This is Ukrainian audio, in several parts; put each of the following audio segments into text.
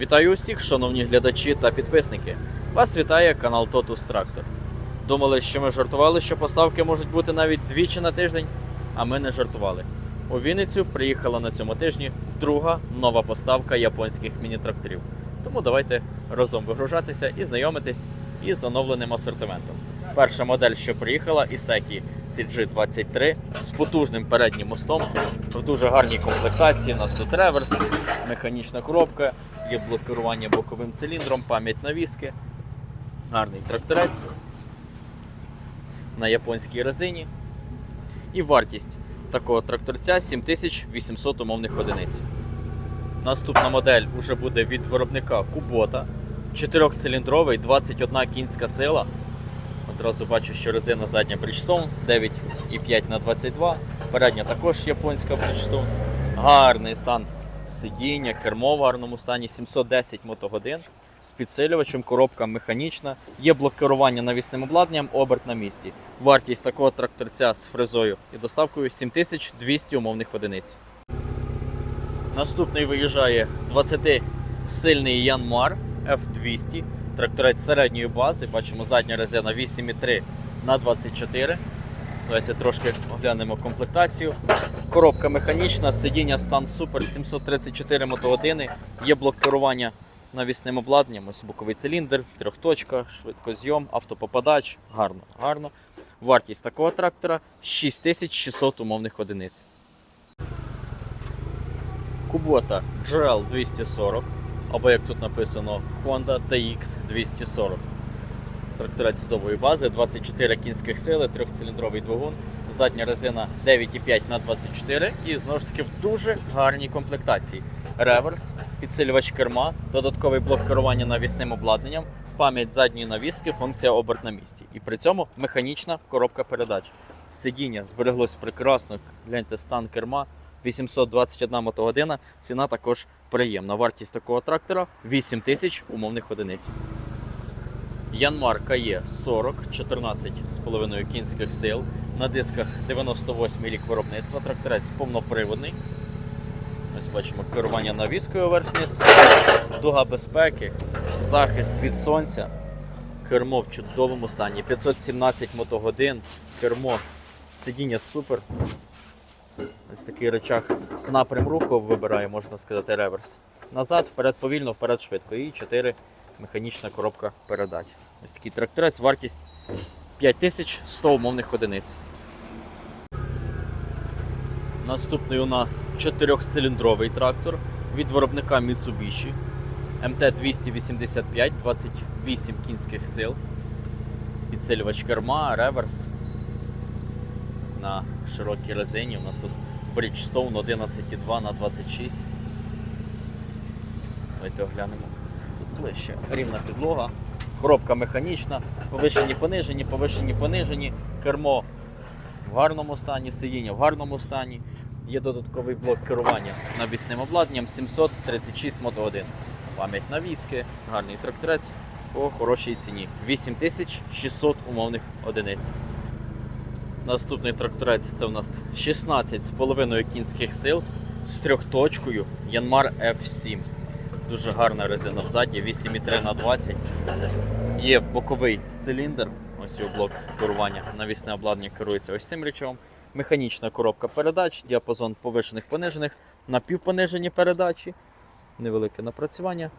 Вітаю усіх, шановні глядачі та підписники. Вас вітає канал Totus Tractor. Думали, що ми жартували, що поставки можуть бути навіть двічі на тиждень, а ми не жартували. У Вінницю приїхала на цьому тижні друга нова поставка японських міні-тракторів. Тому давайте разом вигружатися і знайомитись із оновленим асортиментом. Перша модель, що приїхала, Ісекі TG23 з потужним переднім мостом в дуже гарній комплектації. У нас тут реверс, механічна коробка, є блокування боковим циліндром, пам'ять навіски. Гарний тракторець на японській резині. І вартість такого тракторця 7800 умовних одиниць. Наступна модель вже буде від виробника Kubota. 4-циліндровий, 21 кінська сила. Одразу бачу, що резина задня Bridgestone 9,5 на 22. Передня також японська Bridgestone. Гарний стан сидіння, кермо в гарному стані, 710 мотогодин. З підсилювачем, коробка механічна, є блок навісним обладнанням, оберт на місці. Вартість такого тракторця з фрезою і доставкою 7200 умовних одиниць. Наступний виїжджає 20-сильний Янмар F200. Тракторець середньої бази. Бачимо задня резина 8,3 на 24. Давайте трошки оглянемо комплектацію. Коробка механічна, сидіння стан супер, 734 мотогодини. Є блок керування навісним обладнанням. Ось боковий циліндр, трьохточка, швидкозйом, автопопадач. Гарно, гарно. Вартість такого трактора 6600 умовних одиниць. Kubota GL 240, або як тут написано Honda TX 240. Тракторець судової бази, 24 кінських сили, трьохциліндровий двигун, задня резина 9,5 на 24 і знову ж таки в дуже гарній комплектації. Реверс, підсилювач керма, додатковий блок керування навісним обладнанням, пам'ять задньої навіски, функція оберт на місці. І при цьому механічна коробка передач. Сидіння збереглось прекрасно. Гляньте стан керма. 821 мотогодина. Ціна також приємна. Вартість такого трактора 8 тисяч умовних одиниць. Янмар є 40, 14,5 кінських сил. На дисках 98 рік виробництва. Тракторець повноприводний. Ось бачимо керування навіскою верхнє, дуга безпеки, захист від сонця. Кермо в чудовому стані. 517 мотогодин. Кермо сидіння супер. Ось такий речах напрям руху вибирає, можна сказати, реверс. Назад, вперед повільно, вперед швидко. І 4 механічна коробка передач. Ось такий тракторець, вартість 5100 умовних одиниць. Наступний у нас 4-циліндровий трактор від виробника Mitsubishi МТ-285, 28 кінських сил. Підсилювач керма, реверс на широкій резині. У нас тут Bridgestone 11,2 на 26. Давайте оглянемо ближче. Рівна підлога, коробка механічна, повишені, понижені, повишені, понижені, кермо в гарному стані, сидіння в гарному стані. Є додатковий блок керування навісним обладнанням 736 мотогодин. Пам'ять навіски, гарний тракторець по хорошій ціні. 8600 умовних одиниць. Наступний тракторець це у нас 16,5 кінських сил з трьохточкою Yanmar F7. Дуже гарна резина взаді, 8,3 на 20. Є боковий циліндр, ось його блок керування, навісне обладнання керується ось цим речом. Механічна коробка передач, діапазон повишених понижених, напівпонижені передачі, невелике напрацювання.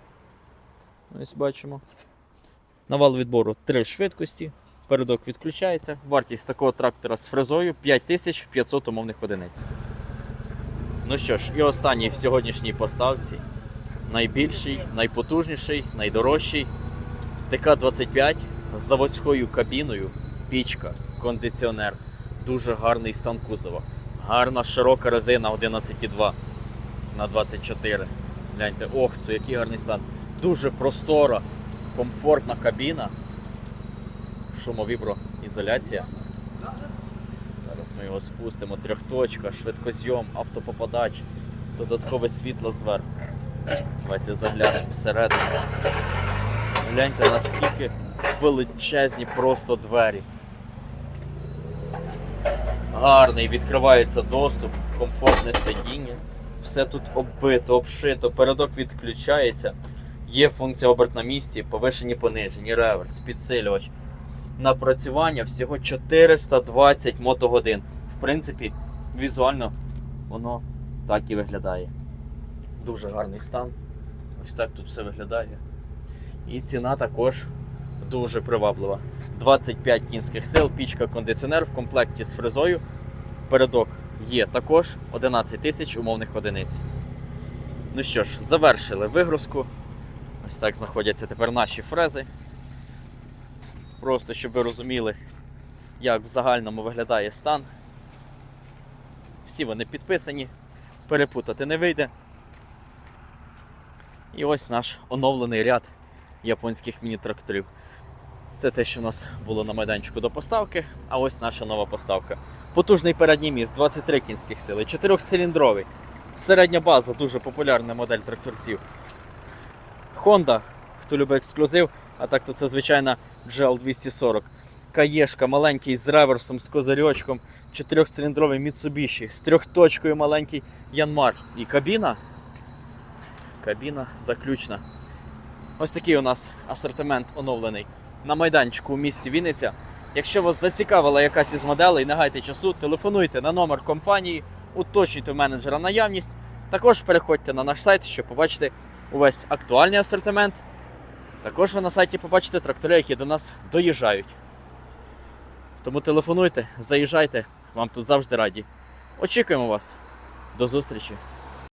Ось бачимо. Навал відбору 3 швидкості, передок відключається. Вартість такого трактора з фрезою 5500 умовних одиниць. Ну що ж, і останній в сьогоднішній поставці. Найбільший, найпотужніший, найдорожчий. ТК-25 з заводською кабіною, пічка, кондиціонер. Дуже гарний стан кузова. Гарна широка резина 11,2 на 24. Гляньте, ох, це який гарний стан. Дуже простора, комфортна кабіна шумовіброізоляція. Зараз ми його спустимо. Трьохточка, швидкозйом, автопопадач, додаткове світло зверху. Давайте заглянемо всередину. Гляньте, наскільки величезні просто двері. Гарний, відкривається доступ, комфортне сидіння. Все тут оббито, обшито, передок відключається. Є функція оберт на місці, повишені понижені, реверс, підсилювач. Напрацювання всього 420 мотогодин. В принципі, візуально воно так і виглядає. Дуже гарний стан. Ось так тут все виглядає. І ціна також дуже приваблива. 25 кінських сил, пічка кондиціонер в комплекті з фрезою. Передок є також 11 тисяч умовних одиниць. Ну що ж, завершили вигрузку. Ось так знаходяться тепер наші фрези. Просто щоб ви розуміли, як в загальному виглядає стан. Всі вони підписані, перепутати не вийде. І ось наш оновлений ряд японських міні-тракторів. Це те, що у нас було на майданчику до поставки, а ось наша нова поставка. Потужний передній міст, 23 кінських сили, 4-циліндровий. Середня база, дуже популярна модель тракторців. Honda, хто любить ексклюзив, а так то це звичайна GL 240. Каєшка маленький з реверсом, з козирьочком, 4-циліндровий Mitsubishi, з трьохточкою маленький Янмар. І кабіна. Кабіна заключна. Ось такий у нас асортимент оновлений на майданчику у місті Вінниця. Якщо вас зацікавила якась із моделей, не гайте часу, телефонуйте на номер компанії, уточнюйте у менеджера наявність. Також переходьте на наш сайт, щоб побачити увесь актуальний асортимент. Також ви на сайті побачите трактори, які до нас доїжджають. Тому телефонуйте, заїжджайте, вам тут завжди раді. Очікуємо вас. До зустрічі!